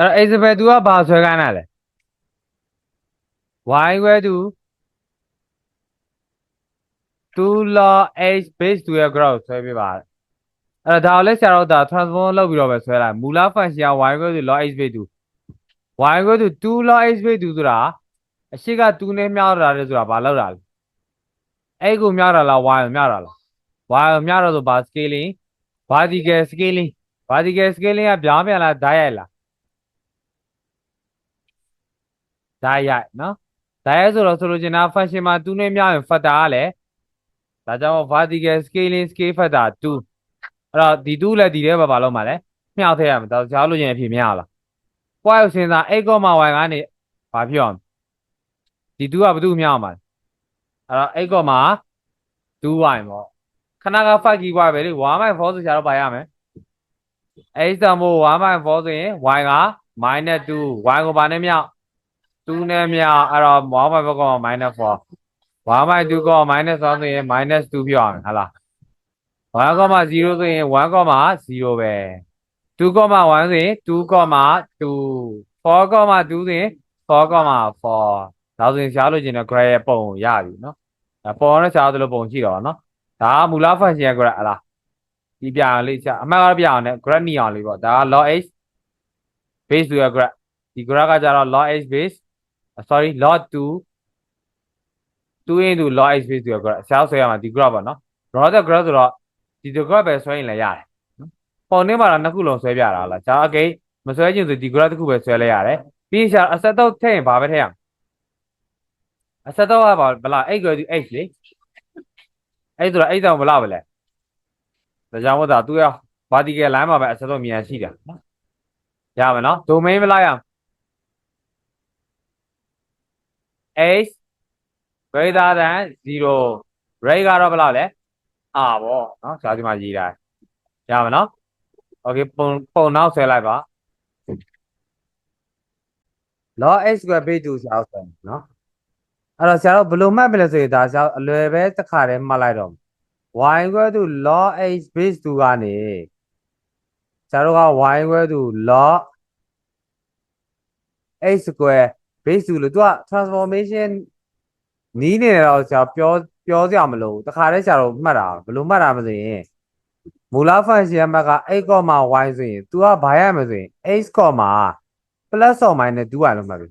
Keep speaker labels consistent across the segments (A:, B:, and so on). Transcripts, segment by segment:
A: အဲ့တော့ Isabel သူကဘာဆွဲခိုင်းတာလဲ y equal to 2 log h base to your graph ဆွဲပြပါအဲ့တော့ဒါကိုလည်းဆရာတို့ဒါ transform လုပ်ပြီးတော့ပဲဆွဲလိုက်မူလ function က y equal to log h base to y equal to 2 log h base to ဆိုတာအရှိက2နဲ့မြောက်တာလေဆိုတာဘာလောက်တာလဲအဲ့ကိုမြောက်တာလား y ကိုမြောက်တာလား y ကိုမြောက်တော့ဆိုဘာ scaling vertical scaling vertical scaling ကပြောင်းပြန်လားဓာတ်ရိုက်လား ဓာတ်ရိုက်နော်ဓာတ်ရိုက်ဆိုတော့ဆိုလိုချင်တာ function မှာ2နဲ့မြောက်ရင် factor ကလည်းဒါကြောင့် vertical scaling scale factor 2အဲ့တော့ဒီ2လည်းဒီထဲမှာဘာလို့မှာလဲမြောက်ထည့်ရမှာဒါကြားလို့ရင်အဖြစ်မရလား point ကိုစဉ်းစား x, y ကနေဘာဖြစ်အောင်ဒီ2ကဘာလို့မြောက်မှာလဲအဲ့တော့ x, 2y ပေါ့ခဏက5 key y ပဲလေ1/4ဆိုချာတော့ပါရမယ် x တန်ဖို့1/4ဆိုရင် y က -2 y ကိုဘာနဲ့မြောက် 2နဲ့မြောက်အဲ့တော့1/4က -4 1/2က -1 ဆိုရင် -2 ဖြစ်အောင်ဟုတ်လား1 0ဆိုရင်1 0ပဲ2 1ဆိုရင်2 2 4 2ဆိုရင်4 4ဒါဆိုရင်ရှားလို့ကျင်တော့ graph ရဲ့ပုံကိုရပြီเนาะအဲပုံနဲ့ရှားသလိုပုံရှိတော့เนาะဒါကမူလ function ရဲ့ graph ဟလားဒီပြအောင်လေးရှားအမှတ်ကတော့ပြအောင်နဲ့ graph နီအောင်လေးပေါ့ဒါက log h base to your graph ဒီ graph ကကြတော့ log h base sorry lot 2 2 into log x base ဆိုတာဆရာဆွဲရမှာဒီ graph ပါနော် raw the graph ဆိုတော့ဒီ graph ပဲဆွဲရင်လည်းရတယ်နော်ပုံနှင်းမှာတော့နှစ်ခုလုံးဆွဲပြတာလားဒါ okay မဆွဲချင်ဆိုဒီ graph တစ်ခုပဲဆွဲလိုက်ရတယ်ပြီးရင်ရှာအဆက်တော့ထည့်ရင်ဘာပဲထည့်ရမလဲအဆက်တော့ကဘာဘလား x ကွယ်သူ x လေအဲ့ဒါအဲ့တောင်ဘလားပဲလဲဒါကြောင့်မို့ဒါသူရဘာဒီကယ်လိုင်းမှာပဲအဆက်တော့မြန်ရှိတာနော်ရမယ်နော် domain မလိုက်ရအောင် h greater than 0 rate ကတော့ဘယ်လောက်လဲအာပေါ့နော်ဇာတိမှာရေးတာရမယ်နော် okay ပုံပုံနောက်ဆွဲလိုက်ပါ log x square base 2ဆရာဆွဲနော်အဲ့တော့ဆရာတို့ဘယ်လိုမှတ်မလဲဆိုရင်ဒါဆရာအလွယ်ပဲတစ်ခါတည်းမှတ်လိုက်တော့ y equal to log x base 2ကနေဆရာတို့က y equal to log x square base 2လို့သူက transformation နီးနေတယ်တော့ဆရာပြောပြောစရာမလိုဘူးတခါတည်းဆရာတို့မှတ်တာဘယ်လိုမှတ်တာမဆိုရင်မူလ function ဘက်က x, y ဆိုရင် तू ကဘာရမယ်ဆိုရင် x, plus or minus 2ရလို့မှတ်ပြီ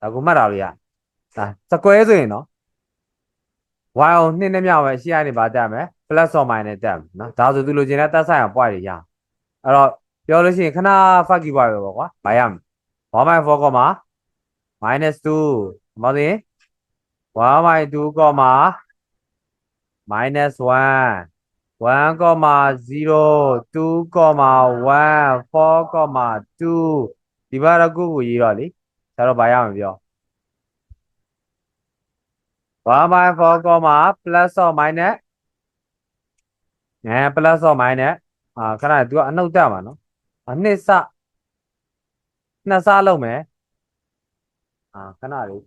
A: ဒါကိုမှတ်တာလို့ရဒါ square ဆိုရင်နော် y ကိုနှစ်နဲ့မြောက်ပဲရှေ့ကနေပါတက်မယ် plus or minus တက်မယ်နော်ဒါဆိုသူလိုချင်တဲ့တက်ဆိုင်အောင် point တွေရအောင်အဲ့တော့ပြောလို့ရှိရင်ခဏ funky point ပဲပေါ့ကွာဘာရမလဲ1/4 minus 2ဘာလို့လဲ1 by 2 comma minus 1 1 comma 0 2 comma 1 4 comma 2ဒီဘာရကုကိုရေးတော့လေဒါတော့ဘာရမပြော1 by 4 comma plus or minus အဲ plus or minus အာခဏ तू ကအနှုတ်တက်မှာနော်အနှစ်စနှစ်စလုံးမယ် အာခဏလေး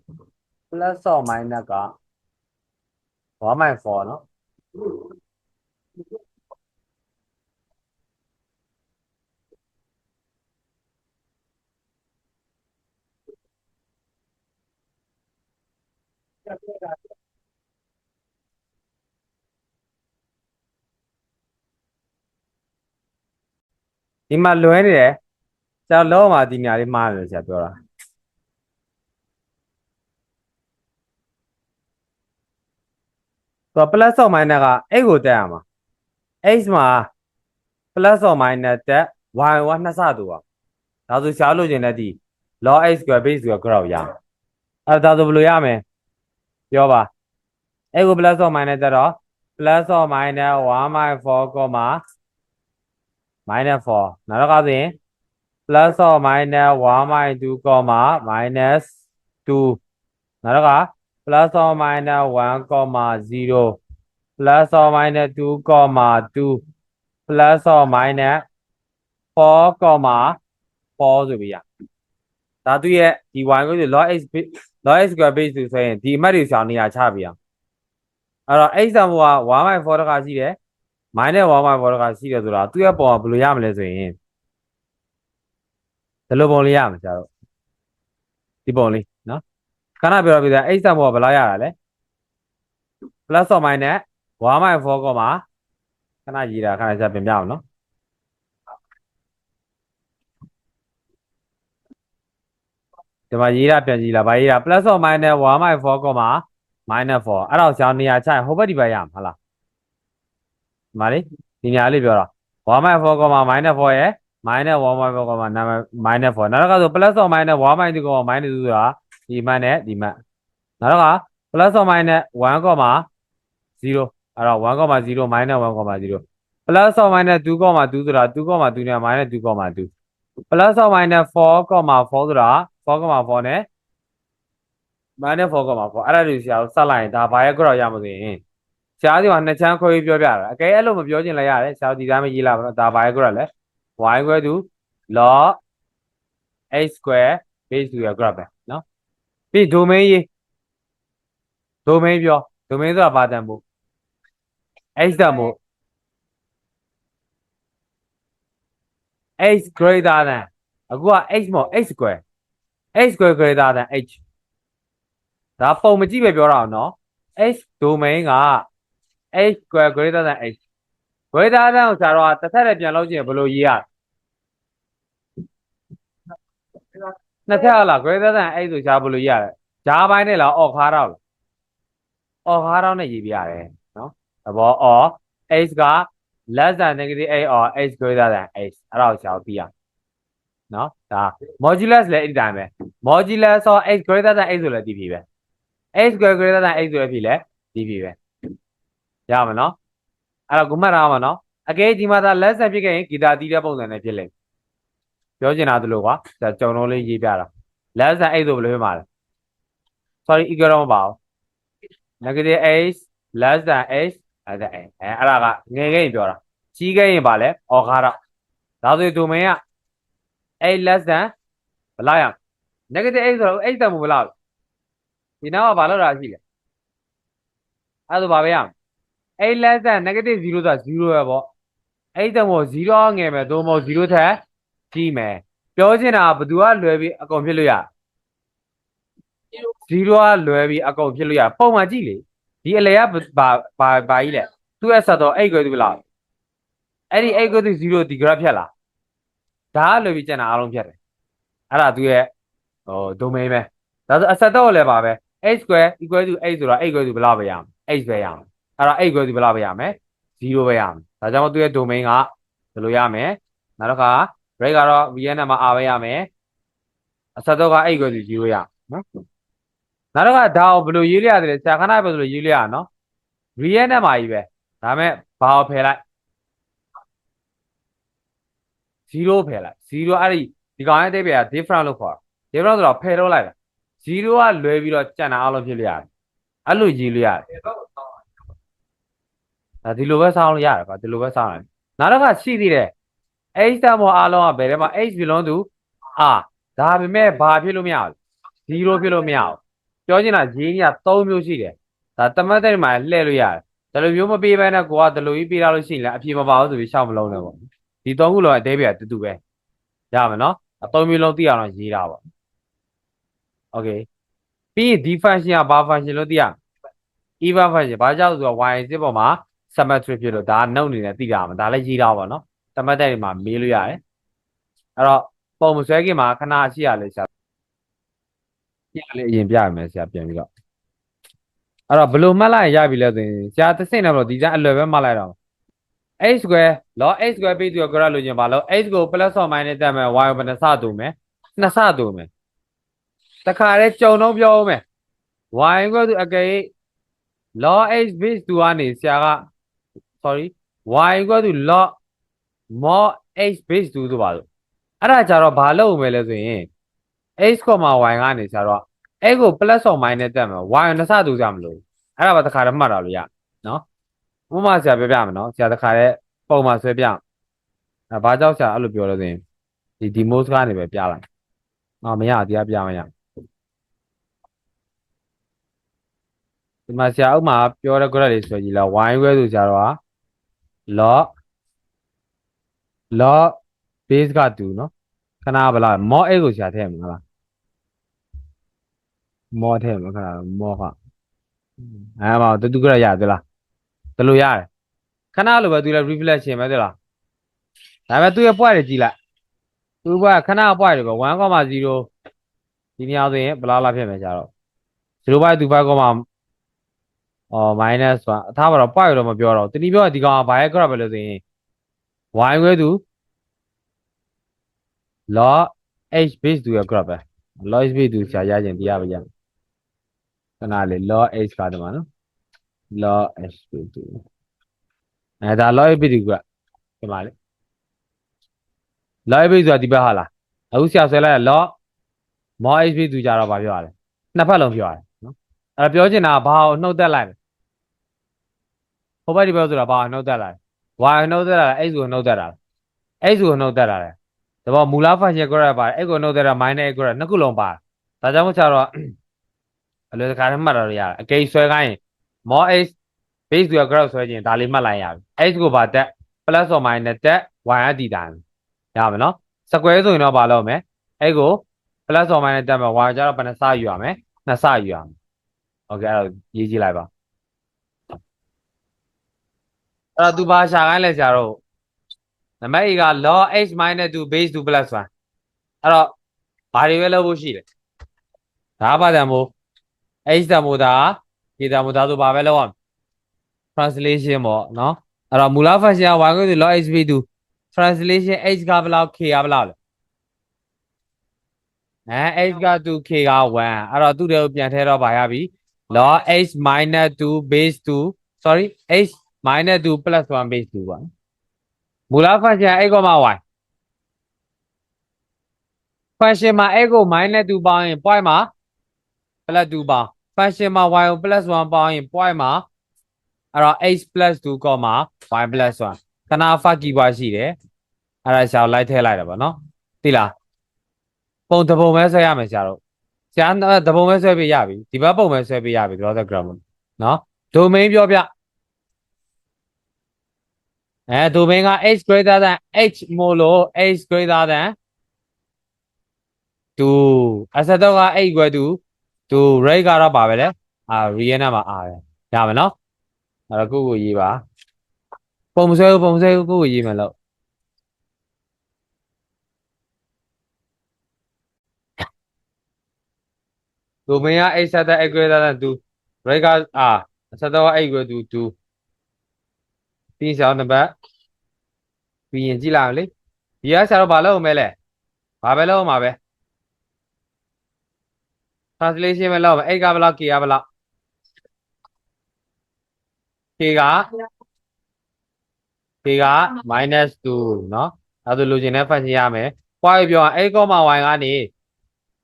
A: plus or minus က1/4เนาะဒီမှာလွဲနေတယ်ဆရာလုံးဝဒီနေရာလေးမှားတယ်လို့ဆရာပြောတာ ဆိုတော့ plus or minus က x ကိုတက်ရမှာ x မှာ plus or minus တက် y ကနှစ်ဆတူပါဒါဆိုရှားလို့ခြင်းတဲ့ဒီ log x square base square graph ရမယ်အဲ့ဒါဆိုဘယ်လိုရမလဲပြောပါ x ကို plus or minus တက်တော့ plus or minus 1/4, minus 4နောက်တော့ကဆိုရင် plus or minus 1/2, minus 2နောက်တော့က plus or minus 1 comma 0 plus or minus 2 comma 2 plus or minus 4 comma 4ဆိုပြီးရဒါသူရဲ့ဒီ y ကို log x base- log x square base ဆိုရင်ဒီအမှတ်တွေဆောင်နေရာချပြအောင်အဲ့တော့ x စံဖို့က1/4တခါရှိတယ် minus 1/4တခါရှိတယ်ဆိုတာသူရဲ့ပုံကဘယ်လိုရမလဲဆိုရင်ဒီလိုပုံလေးရမှာဆရာတို့ဒီပုံလေးနော် ခဏပြောပြပြအိတ်ဆက်ဘောဘယ်လောက်ရတာလဲ plus or minus 1/4ကောမှာခဏရေးတာခဏဆက်ပြင်ပြအောင်နော်ဒီမှာရေးတာပြန်ကြည့်လာဗာရေးတာ plus or minus 1/4ကောမှာ minus 4အဲ့တော့ဆရာနေရာချရင်ဟိုဘက်ဒီဘက်ရမှာဟုတ်လားဒီမှာလေဒီနေရာလေးပြောတာ1/4ကောမှာ minus 4ရဲ့ minus 1/4ကောမှာ minus 4နောက်တော့ကဆို plus or minus 1/2ကောမှာ minus 2ဆိုတာ ဒီ map နဲ့ဒီ map နောက်တော့က plus or minus 1.0အဲ့တော့1.0 minus 1.0 plus or minus 2.2ဆိုတာ2.2နဲ့ minus 2.2 plus or minus 4.4ဆိုတာ4.4နဲ့ minus 4.4အဲ့ဒါတွေဆရာကိုဆက်လိုက်ရင်ဒါဘာရဲ့ graph ရမှာဆိုရင်ဆရာဒီမှာနှစ်ချမ်းခွဲပြီးပြောပြတာအကယ်အဲ့လိုမပြောချင်လည်းရတယ်ဆရာဒီတိုင်းမရေးလာဘူးနော်ဒါဘာရဲ့ graph လဲ y 2 log x square base 2 graph ပဲ ပြီး domain ရေး domain ပြော domain ဆိုတာဘာတန်ဖို့ x တန်ဖို့ x greater than အခုက x မဟုတ် x square x square greater than h ဒါပုံမကြည့်ပဲပြောတာအောင်နော် x domain က x square greater than h greater than ကိုဆရာတော့တစ်ထပ်နဲ့ပြန်လို့ချင်းဘယ်လိုရေးရ နှစ်ထပ်လား greater than h ဆိုရှားဘယ်လိုရေးရလဲဂျားပိုင်းနဲ့လားအော်ခါတော့လားအော်ခါတော့နဲ့ရေးပြရတယ်နော်သဘော or h က less than negative 8 or h greater than h အဲ့ဒါကိုရှားပြရနော်ဒါ modulus လည်းအဲ့ဒီတိုင်းပဲ modulus of h greater than h ဆိုလည်းဒီပြီပဲ h square greater than h ဆိုလည်းပြီလဲဒီပြီပဲရမှာနော်အဲ့တော့ကိုမှတ်ထားမှာနော်အကဲဒီမှာသာ less than ဖြစ်ခဲ့ရင်ဂီတာတီးတဲ့ပုံစံနဲ့ဖြစ်လိမ့် ပြောချင်တာသလိုကွာဒါကြုံလုံးလေးရေးပြတာ less than 8ဆိုဘယ်လိုဖြစ်မှာလဲ sorry equal တော့မပါဘူး negative h less than h အဲ့ဒါအဲအဲ့ဒါကငယ်ခဲ့ရင်ပြောတာကြီးခဲ့ရင်ပါလဲအော်ခါတော့ဒါဆိုရင် domain က h less than ဘယ်လောက်ရ negative h ဆိုတော့ h တန်မှုဘယ်လောက်လဲဒီနောက်ကဘာလို့တာရှိလဲအဲ့ဒါဆိုဘာပဲရမလဲ h less than negative 0ဆိုတာ0ပဲပေါ့ h တန်မှု0ငယ်မယ်သို့မဟုတ်0ထက် ကြီးမယ်ပြောချင်တာကဘယ်သူကလွယ်ပြီးအကုန်ဖြစ်လို့ရ0ကလွယ်ပြီးအကုန်ဖြစ်လို့ရပုံမှန်ကြည့်လေဒီအလေကဘာဘာဘာကြီးလဲသူ့အဆက်တော့8ကွဲသူဘယ်လောက်အဲ့ဒီ8ကွဲသူ0ဒီ graph ဖြတ်လာဒါကလွယ်ပြီးကျန်တာအားလုံးဖြတ်တယ်အဲ့ဒါသူရဲ့ဟို domain ပဲဒါဆိုအဆက်တော့လည်းပါပဲ h square equal to h ဆိုတော့8ကွဲသူဘယ်လောက်ပဲရအောင် h ပဲရအောင်အဲ့တော့8ကွဲသူဘယ်လောက်ပဲရမယ်0ပဲရမယ်ဒါကြောင့်သူ့ရဲ့ domain ကဘယ်လိုရမယ်နောက်တစ်ခါ break ကတော့ vn မှာ r ပဲရမယ်အဆက်တော့က8ကွဲသူ0ရနော်နောက်တစ်ခါဒါကိုဘယ်လိုရေးလိုက်ရသလဲဆရာခဏပဲဘယ်လိုရေးလိုက်ရနော် vn နဲ့မှာကြီးပဲဒါမဲ့ဘာကိုဖယ်လိုက်0ဖယ်လိုက်0အဲ့ဒီဒီကောင်ရဲ့အသေးပဲ different လို့ခေါ်တာ different ဆိုတော့ဖယ်ထုတ်လိုက်တာ0ကလွဲပြီးတော့ကြံတာအားလုံးဖြစ်လို့ရတယ်အဲ့လိုရေးလို့ရတယ်ဒါဒီလိုပဲစောင်းလို့ရတယ်ကွာဒီလိုပဲစောင်းရတယ်နောက်တစ်ခါရှိသေးတယ် h တမောအားလုံးကဘယ်ထဲမှာ h belong to r ဒါပေမဲ့ဘာဖြစ်လို့မရဘူး0ဖြစ်လို့မရဘူးပြောချင်တာရေးကြီးက3မျိုးရှိတယ်ဒါတမတ်တဲ့မှာလှည့်လို့ရတယ်ဒါလိုမျိုးမပေးဘဲနဲ့ကိုကဒီလိုကြီးပေးထားလို့ရှိရင်လည်းအပြေမပါဘူးဆိုပြီးရှောက်မလုံးနဲ့ပေါ့ဒီ3ခုလုံးအသေးပဲတူတူပဲရမယ်နော်အ3မျိုးလုံးသိအောင်တော့ရေးတာပေါ့ okay ပြီးရင်ဒီ function ကဘာ function လို့သိရ even function ဘာကြောင့်ဆိုတော့ y စစ်ပေါ်မှာ symmetry ဖြစ်လို့ဒါကနှုတ်နေနဲ့သိတာမှာဒါလည်းရေးတာပါနော် တမတ်တဲ့မှာမေးလို့ရတယ်အဲ့တော့ပုံမဆွဲခင်မှာခဏရှိရလေဆရာပြလေအရင်ပြရမယ်ဆရာပြန်ပြီးတော့အဲ့တော့ဘယ်လိုမှတ်လိုက်ရင်ရပြီလဲဆိုရင်ဆရာတစ်စိမ့်နဲ့မလို့ဒီတိုင်းအလွယ်ပဲမှတ်လိုက်တော့ h square log h square ပြီးသူက graph လို့ချင်းပါလို့ h ကို plus or minus တက်မယ် y ကိုဘယ်နှစတူမယ်နှစ်စတူမယ်တခါတည်းကြုံတော့ပြောအောင်မယ် y ကသူအကယ် log h base 2ကနေဆရာက sorry y ကသူ log mod h base 2ဆိုပါလို့အဲ့ဒါကြတော့ဘာလုပ်ဦးမယ်လဲဆိုရင် x, y ကနေဆရာတော့ x ကို plus or minus တက်မယ် y ကိုနှစ်ဆတူကြမလို့အဲ့ဒါပါတခါတည်းမှတ်တာလို့ရနော်ဥပမာဆရာပြောပြမယ်နော်ဆရာတခါတည်းပုံမှန်ဆွဲပြအဲဘာကြောင့်ဆရာအဲ့လိုပြောလို့ဆိုရင်ဒီ demo စကားနေပဲပြလိုက်အော်မရတရားပြမရဒီမှာဆရာဥမာပြောတဲ့ graph လေးဆိုကြည့်လား y ခွဲဆိုကြတော့ log log base က2เนาะ ခဏဘလားမော x ကိုဆရာထည့်မှာလားမောထည့်မှာခဏမောကအဲမှာတူတူကြရရသလားတလို့ရတယ်ခဏလိုပဲသူလည်း reflection ပဲသလားဒါပေမဲ့သူရဲ့ point တွေကြည့်လိုက်သူကခဏ point တွေပဲ1.0ဒီနေရာဆိုရင်ဘလားလားဖြစ်မယ်ကြာတော့0.25, အော် minus 1အထားပါတော့ point တော့မပြောတော့တနည်းပြောရင်ဒီကောင်ကဘာရဲ့ graph ပဲလို့ဆိုရင် y ခွဲသူ log h base သူရဲ့ graph ပဲ log h base သူဆရာရခြင်းတရားပဲရမယ်ခဏလေး log h ကတည်းကနော် log h base သူအဲဒါ log h base သူကဒီမှာလေ log h base ဆိုတာဒီဘက်ဟာလားအခုဆရာဆွဲလိုက် log mod h base သူကြတော့ဘာပြောရလဲနှစ်ဖက်လုံးပြောရတယ်နော်အဲ့တော့ပြောချင်တာကဘာကိုနှုတ်သက်လိုက်လဲဟိုဘက်ဒီဘက်ဆိုတာဘာကိုနှုတ်သက်လိုက် လဲ y ကိုနှုတ်သက်လာလဲ x ကိုနှုတ်သက်လာလဲ x ကိုနှုတ်သက်လာတယ်။ဒါပေမဲ့မူလ function graph ပါတယ်။ x ကိုနှုတ်သက်တာ minus x graph နှစ်ခုလုံးပါတယ်။ဒါကြောင့်မို့ချတော့အလွယ်တခါနဲ့မှတ်တော့ရတယ်။အကိန်းဆွဲခိုင်းရင် mod x base ဆိုရ graph ဆွဲခြင်းဒါလေးမှတ်လိုက်ရပြီ။ x ကိုပါတက် plus or minus တက် y အတည်တိုင်းရမယ်နော်။ square ဆိုရင်တော့ဘာလုပ်မလဲ။ x ကို plus or minus တက်မယ် y ကျတော့ဘယ်နှစယူရမလဲ။နှစ်စယူရမယ်။ Okay အဲ့တော့ရေးကြည့်လိုက်ပါ။ အဲ့တော့သူဘာရှာခိုင်းလဲဆရာတို့နံပါတ် A က log h minus 2 base 2 plus 1အဲ့တော့ဘာတွေပဲလုပ်ဖို့ရှိလဲဒါဘာတန်မို့ h တန်မို့ဒါ k တန်မို့ဒါဆိုဘာပဲလုပ်ရမလဲ translation ပေါ့နော်အဲ့တော့မူလ function က y ကို log h base 2 translation h ကဘယ်လောက် k ကဘယ်လောက်လဲအဲ h က 2 k က1အဲ့တော့သူ့တွေကိုပြန်ထည့်တော့ပါရပြီ log h minus 2 base 2 sorry h minus 2 plus 1 base 2ပါနော်မူလ function x, y function မှာ x ကို minus 2ပေါင်းရင် point မှာ plus 2ပေါင်း function မှာ y ကို plus 1ပေါင်းရင် point မှာအဲ့တော့ x plus 2, y plus 1ခဏ funky ပွားရှိတယ်အဲ့ဒါရှာလိုက်ထည့်လိုက်တာပေါ့နော်သိလားပုံတစ်ပုံပဲဆွဲရမယ်ဆရာတို့ဆရာတပုံပဲဆွဲပေးရပြီဒီဘက်ပုံပဲဆွဲပေးရပြီ draw the grammar နော် domain ပြောပြ အဲ domain က h greater than h မို့လို့ h greater than 2အစတော့က8 equal to 2 rate ကတော့ပါပဲလေအာ real နဲ့မှာအားပဲရမယ်နော်အဲ့တော့ကိုကိုရေးပါပုံမဆွဲဘူးပုံမဆွဲဘူးကိုကိုရေးမယ်လို့ domain က h ဆက်တဲ့ h greater than 2 rate ကအာအစတော့က8 equal to 2 ပြီးဆောင်နံပါတ်ပြီးရင်ကြည့်လိုက်အောင်လေဒီကဆရာတို့ဘာလုပ်အောင်မဲလဲဘာပဲလုပ်အောင်ပါပဲ translation ပဲလုပ်မယ် x ကဘယ်လောက် k ကဘယ်လောက် k က k က -2เนาะအဲဒါလိုချင်တဲ့ function ရမယ် y ပြောရင် x, y ကနေ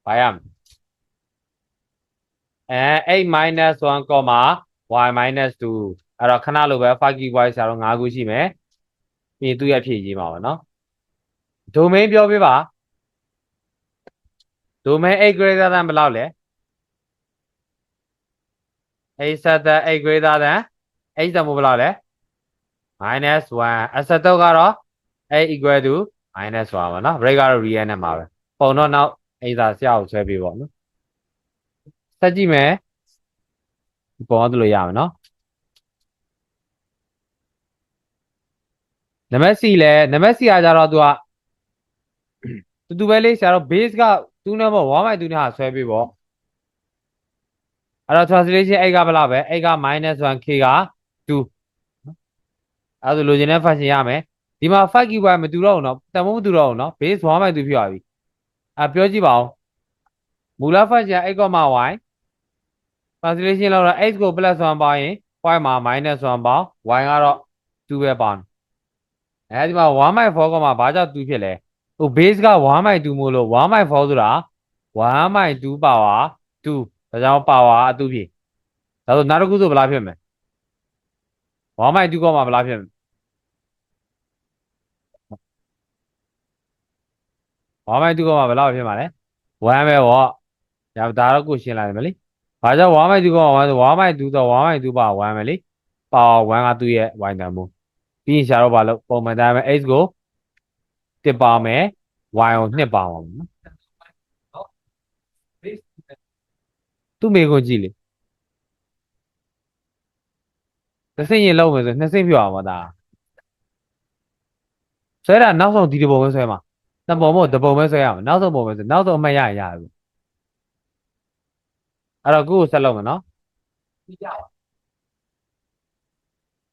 A: ဘာရမလဲအဲ x -1 y -2 အဲ့တော့ခဏလိုပဲ five key voice ဆရာတော့၅ခုရှိမယ်ပြီးသူ့ရဲ့ဖြည့်ရေးမှာပါနော် domain ပြောပြပါ domain 8 greater than ဘယ်လောက်လဲ asset 8 greater than 8တန်ဖို့ဘယ်လောက်လဲ minus 1 asset တော့ကတော့8 equal to minus 1ပါနော် break ကတော့ real နဲ့မှာပဲပုံတော့နောက်အိသာဆရာကိုဆွဲပေးပါနော်ဆက်ကြည့်မယ်ပုံတော့လို့ရမယ်နော် နံပါတ် C လဲနံပါတ် C ကကြတော့သူကတူတူပဲလေးဆရာတော့ base ကသူနဲ့ပေါ့1 by 2နဲ့ဟာဆွဲပေးပေါ့အဲ့တော့ translation x ကဘယ်လောက်ပဲ x က -1 k က2အဲ့ဒါဆိုလိုချင်တဲ့ function ရမယ်ဒီမှာ 5 ky မတူတော့ဘူးเนาะတန်ဖိုးမတူတော့ဘူးเนาะ base 1 by 2ဖြစ်သွားပြီအဲ့ပြောကြည့်ပါဦးမူလ function x, y translation လောက်တော့ x ကို plus 1ပေါင်းရင် y မှာ minus 1ပေါင်း y ကတော့2ပဲပေါင်း အဲဒီမှာ1 by 4ကမှဘာကြောင့်2ဖြစ်လဲဟို base က1 by 2မို့လို့1 by 4ဆိုတာ1 by 2 power 2ဒါကြောင့် power အတူဖြစ်ဒါဆိုနောက်တစ်ခုဆိုဘယ်လားဖြစ်မလဲ1 by 2ကမှဘယ်လားဖြစ်မလဲ1 by 2ကမှဘယ်လောက်ဖြစ်မှာလဲ1ပဲဗောဒါဒါတော့ကိုရှင်းလိုက်မယ်လေဘာကြောင့်1 by 2ကမှ1ဆို1 by 2တော့1 by 2ပါ1ပဲလေ power 1ကသူ့ရဲ့ y တန်ဖိုး ပြီးရင်ရှာတော့ဘာလို့ပုံမှန်တိုင်းပဲ x ကိုတစ်ပါမယ် y ကိုနှစ်ပါအောင်နော်သူ့မေကိုကြည့်လေတစ်စိမ့်ရင်လောက်မယ်ဆိုနှစ်စိမ့်ပြောအောင်မသားဆွဲတာနောက်ဆုံးဒီဒီပုံပဲဆွဲမှာနှစ်ပုံမို့တစ်ပုံပဲဆွဲရမှာနောက်ဆုံးပုံပဲဆိုနောက်ဆုံးအမှတ်ရရင်ရပြီအဲ့တော့ကိုကိုဆက်လုပ်မယ်နော်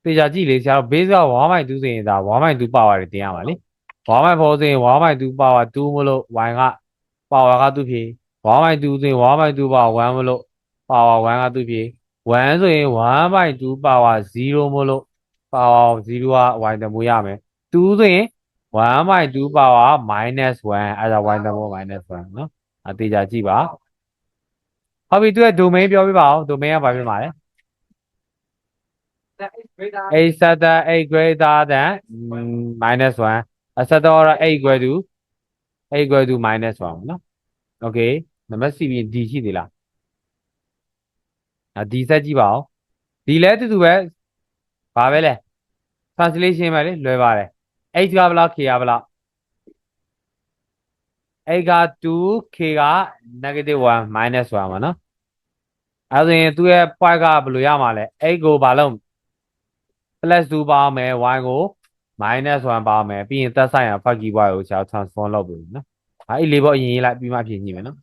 A: တေချာကြည့်လေဆရာတို့ base က1.2ဆိုရင်ဒါ1.2 power တွေတင်ရမှာလေ1.4ဆိုရင်1.2 power 2မလို့ y က power ကသူ့ဖြေ1.2ဆိုရင်1.2 power 1မလို့ power 1ကသူ့ဖြေ1ဆိုရင်1.2 power 0မလို့ power 0က y တမိုးရမယ်2ဆိုရင်1.2 power minus 1အဲ့ဒါ y တမိုး minus 1เนาะအတေချာကြည့်ပါဟုတ်ပြီသူရဲ့ domain ပြောပြပါဦး domain ကဘာဖြစ်မှာလဲ 8 sector 8 greater than minus 1အဆက်တော့8 equal to 8 equal to minus 1ပေါ့နော် okay နံပါတ် C ပြီး D ရှိသေးလားအ D ဆက်ကြည့်ပါဦး D လဲတူတူပဲဘာပဲလဲ translation ပဲလေလွယ်ပါတယ် h ကဘလောက် k ကဘလောက် h က 2k က negative 1 minus 1ပါနော်အဲဆိုရင်သူ့ရဲ့ point ကဘယ်လိုရမှာလဲ h ကိုဘာလို့ plus 2ပါမယ် y ကို minus 1ပါမယ်ပြီးရင်သက်ဆိုင်ရာ funky y ကိုဆရာ transform လုပ်ပြီနော်အဲအဲ့လေးပေါ့အရင်ရေးလိုက်ပြီးမှအပြင်ညှိမယ်နော်